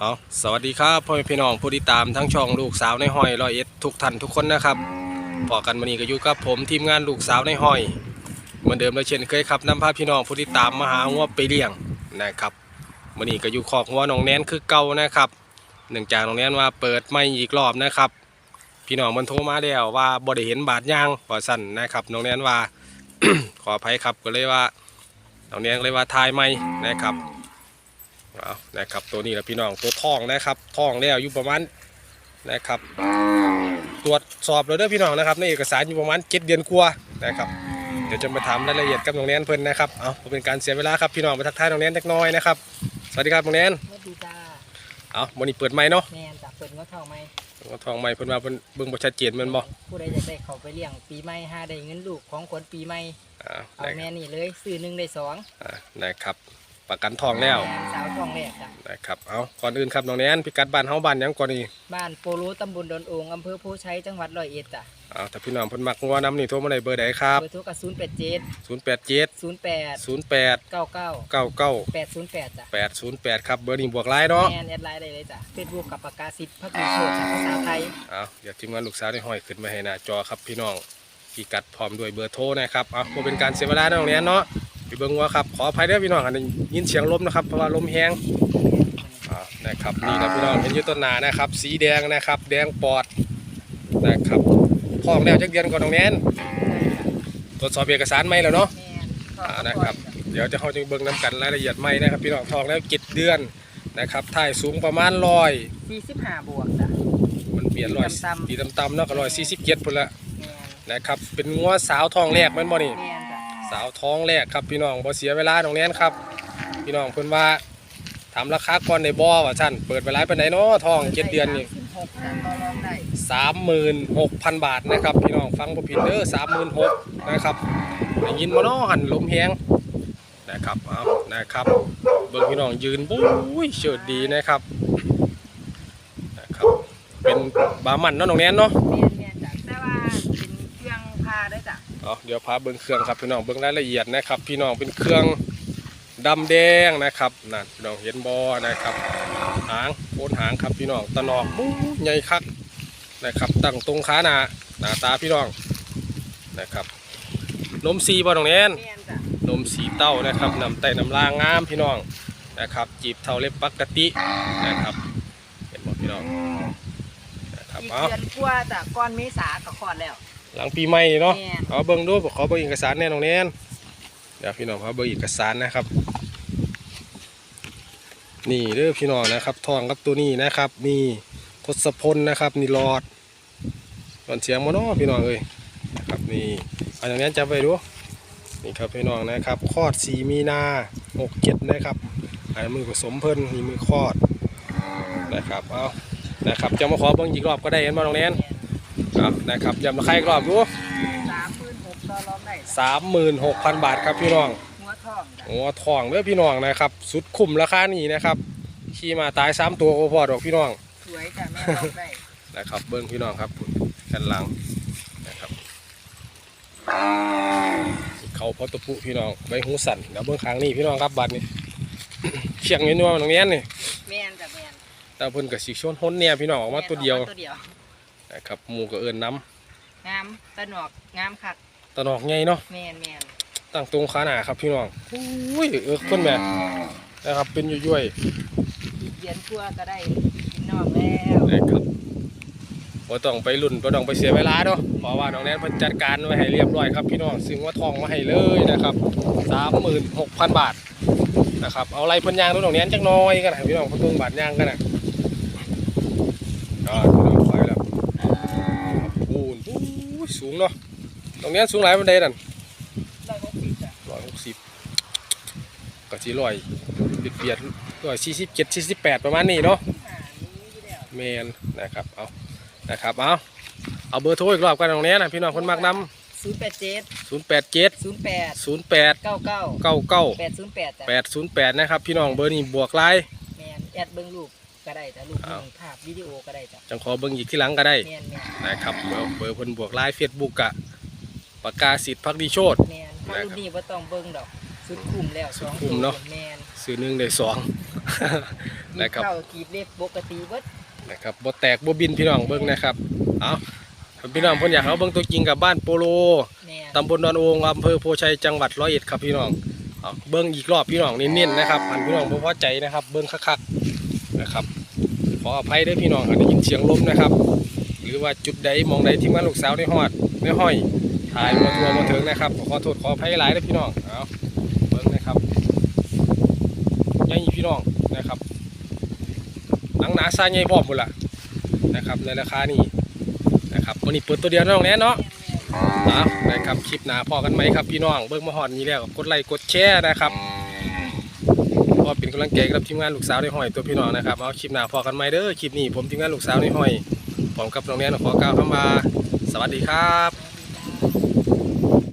เอาสวัสดีครับพ่อแม่พี่น้องผู้ติดตามทั้งช่องลูกสาวในห้อยร้อยเอ็ดทุกท่านทุกคนนะครับพอกันวันนี้ก็อยู่กับผมทีมงานลูกสาวในห้อย เหมือนเดิมและเช่นเคยครับนำพาพี่น้องผู้ติดตามมาหางัวไปเลี้ยงนะครับวันนี้ก็อยู่ขอกงัวน้องแนนคือเก่านะครับเนื่องจากน้องแนนว่าเปิดไม่อีกรอบนะครับพี่น้องมันโทรมาแล้วว่าบ่ได้เห็นบาดยางว่สั่นนะครับน้องแนนว่า ขออภัยครับก็เลยว่าน้องแนนเลยว่าทายไม่นะครับ เอานะครับตัวนี้แหละพี่น้องตัวทองนะครับทองแล้วอยู่ประมาณนะครับตรวจสอบเลยเด้อพี่น้องนะครับในเอกสารอยู่ประมาณเจ็ดเดือนกว่านะครับเดี๋ยวจะมาถามรายละเอียดกับน้องแนนเพิ่นนะครับเอาเพื่อเป็นการเสียเวลาครับพี่น้องมาทักทายน้องแนนเล็กน้อยนะครับสวัสดีครับน้องแนนสวัสดีจ้าเอาวันนี้เปิดไม้เนาะแมนจากเปิดงดทองไหมทองไม้เพิ่นว่าเพิ่นเบิ่งบ่ชัดเจนแมันบ่ผู้ใดอยากได้เขาไปเลี้ยงปีใหม่หาได้เงินลูกของคนปีใหม่อ่าเอาได้แม่นี่เลยซื้อหนึ่งได้สองอ่านะครับ ประกันทองแล้วม่นสาวทองแรกจ้ะนะครับเอาก่อนอื่นครับน้องแนนพิกัดบ้านเฮาบ้านหยังก่อนนี่บ้านโปโลตำบลดอนโองอำเภอโพชัยจังหวัดร้อยเอ็ดจ้ะเอาถ้าพี่น้องเพิ่นมักงัวน้ำนี่โทรมาได้เบอร์ใดครับเบอร์โทรกับศูนย์แปดเจ็ด087ศูนย์แปด08เก้าเก้า99แปดศูนย์แปดจ้ะ808ครับเบอร์นี้บวกไลน์เนาะแมนแอดไลน์ได้เลยจ้ะเฟซบุ๊กกับปากกาซิดพักมีโชคจากภาษาไทยเอาเดี๋ยวทีมงานลูกสาวได้ห้อยขึ้นมาให้หน้าจอครับพี่น้องพิกัดพร้อมด้วยเบอร์โทรนะครับเอาบ่เป็นการเสียเวลาในโรงเรียนเนาะ ไปเบิ่งว่าครับขออภัยเด้อพี่น้องอันนี้ยินเสียงลมนะครับเพราะว่าลมแห้งอ่านะครับนี่นะพี่น้องเห็นอยู่ต้นหนานะครับ สีแดงนะครับ แดงปอดนะครับท้องแล้วจักเดือนก่อนโรงเรียนตรวจสอบเอกสารไหมแล้วเนาะแมนอ่านะครับ เดี๋ยวจะเขาจะเบิ่งน้ำกันรายละเอียดไหมนะครับ พี่น้องท้องแล้วเจ็ดเดือนนะครับถ่ายสูงประมาณร้อยสี่สิบห้าบวกจ้ะมันเปลี่ยนร้อยต่ำๆตีต่ำๆเนาะก็ร้อยสี่สิบเจ็ดพุ่นละแมนนะครับเป็นงัวสาวทองแรกแมันบ่นี่แมนจ้ะ สาวท้องแรกครับพี่น้องบ่เสียเวลาตรงนี้ครับ พี่น้องเพิ่นว่าถามราคาก่อนในบ่อว่าซั่นเปิดไปหลายปานใดเนาะท้องเจ็ดเดือนนี่สามสิบหกจ้ะต่อรองได้สามหมื่นหกพันบาทนะครับ พี่น้องฟังบ่ผิดเด้อสามหมื่นหกนะครับได้ยินบ่เนาะหันลมแฮงนะครับเอานะครับเบิ่งพี่น้องยืนบุ้ยเฉิดดีนะครับนะครับ เป็นบามันเนาะน้องแนนเนาะแต่ว่าเป็นเครื่องพาได้จ้ะ เอาเดี๋ยวพาเบิ้งเครื่องครับพี่น้องเบิ้งรายละเอียดนะครับ พี่น้องเป็นเครื่องดำแดงนะครับนั่นพี่น้องเห็นบอนะครับ หางโคนหางครับพี่น้องตะนอกบู๊ใหญ่คักนะครับตั้งตรงขาหน้าหน้าตาพี่น้องนะครับนมสีบ่ตรงนี้นแมนจ้ะนมสีเต้านะครับนำไตนำลางงามพี่น้องนะครับ จีบเท่าเล็บปกตินะครับเห็นบ่พี่น้องนะครับอีกเอาเดือนกว่าจ้ะก่อนเมษาก็คลอดแล้ว หลังปีใหม่เนาะแม่นเอาเบิ่งดูขอเบิ่งเอกสารแน่น้องแน่นเดี๋ยวพี่น้องขอเบิ่งเอกสารนะครับ นี่เด้อพี่น้องนะครับ ทองกับตัวนี้นะครับนี่ทศพลนะครับ นี่หลอดตอนเสียงโมโนพี่น้องเอ้ยนะครับนี่อันนี้จำไว้ดูนี่ครับพี่น้องนะครับคลอดสีมีนาหกเจ็ดนะครับอันนมือผสมเพิ่นนี่มือคลอดนะครับเอานะครับจะมาขอเบิ่งอีกรอบก็ได้เห็นบ่น้องแน่ นครับนะครับย้ำราคาอีกรอบดูสามหมื่นหกต่อรองได้จ้ะสามหมื่นหกพันบาทครับพี่น้องหัวทองจ้ะโอ้ทองเด้อพี่น้องนะครับ สุดคุ้มราคานี้นะครับขี่มาตายสามตัวโอพอดอกพี่น้องสวยจ้ะแม่รองได้นะครับเบิ้งพี่น้องครับกันหลังนะครับเขาพอตะปุพี่น้องใบหูสั่นแล้วเบิ้งข้างนี้พี่น้องครับบัดนี้เชียงนี่นัวตรงนี้นี่แม่นจ้ะแม่นแต่เพิ่นกับสีชนฮ้นเนี่ยพี่น้องออกมาตัวเดียว แม่นออกมาตัวเดียว นะครับหมูก็เอิญน้งามตะหนอกงามคักำตะนอกไงเนาะแม่นแม่นตั้งตรงขาหนาครับพี่น้องอุ้ยเออคนแม่นะครับเป็นยุ่ยๆอีกเดือนกว่าก็ได้กินนอกแล้วนะครับบ่ต้องไปรุ่นบ่ต้องไปเสียเวลาเนาะเพราะว่าน้องแนนเพิ่นจัดการไว้ให้เรียบร้อยครับพี่น้องซึ่งว่าทองมาให้เลยนะครับ36,000บาทนะครับเอาไรเพิ่นย่างดูน้องแนนจักหน้อยกันนะพี่น้องเพิ่นเบิ่งบาทย่างกันนะอ่าพี่น้องไปแล้วปูนปู้ย สูงเนาะน้องแนนสูงหลายปานใดนั่นร้อยหกสิบจ้ะ160ก็สิร้อยเบียดๆร้อยสี่สิบเจ็ดสี่สิบแปดประมาณนี้เนาะหานี้อยู่แล้วเมนนะครับเอานะครับเอาเอาเบอร์โทรอีกรอบกันตรงนี้นะพี่น้องคนมากนศูนย์แปดเจ็ดำศูนย์แปดเจ็ดศูนย์แปดศูนย์แปดเก้าเก้าเก้าเก้าแปดศูนย์แปดจ้ะแปดศูนย์แปดนะครับพี่น้องเบอร์นี้บวกไลน์แม่นแอดเบิ้งรูป ก็ได้จ้ะรูปอ้าวเบิ่งภาพวิดีโอก็ได้จ้ะจังขอเบิ้งอีกที่หลังก็ได้แม่นแม่นนะครับเบอร์เบอร์เพิ่นบวกไลน์เฟซบุ๊กกะปากกาสิทธิ์พักดีโชต แม่นถ้ารูปนี้ว่าต้องเบิ้งดอก สุดคุ้มแล้วสองสุดคุ้มเนาะแม่นซื้อหนึ่งได้สอง นะครับ เข้ากีบเล็บปกติเบิดนะครับบ่แตกบ่บินพี่น้องเบิ่งนะครับ เอาพี่น้องเพิ่นอยากเอาเบิ่งตัวจริงกับบ้านโปโล แม่ตำบลดอนโองอำเภอโพชัย จังหวัดร้อยเอ็ดครับพี่น้องเอาเบิ้งอีกรอบพี่น้องเน้นๆนะครับอันพี่น้องบ่พอใจนะครับ เบิ้งคักๆนะครับ ขออภัยด้วยพี่น้องอาจได้ยินเสียงลมนะครับ หรือว่าจุดใดมองใดที่มันลูกสาวได้ฮอดได้ห้อยถ่ายมาทัวร์มาถึงนะครับขอโทษขออภัยหลายด้วยพี่น้องเอาเบิ้งนะครับใหญ่พี่น้องนะครับหนังหนาซาใหญ่พร้อมหมดละนะครับในราคานี้นะครับวันนี้เปิดตัวเดียวน้องแน่เนาะนะครับคลิปหนาพอกันไหมครับพี่น้องเบิ่งมาหอดนี้แล้วกดไลค์กดแชร์นะครับ พอเป็นกำลังใจกับทีมงานลูกสาวในห้อยตัวพี่น้องนะครับเอาคลิปหน้าพอกันไหมเด้อคลิปนี้ผมทีมงานลูกสาวในห้อยผมกับน้องแนนขอกล่าวคำว่าสวัสดีครับ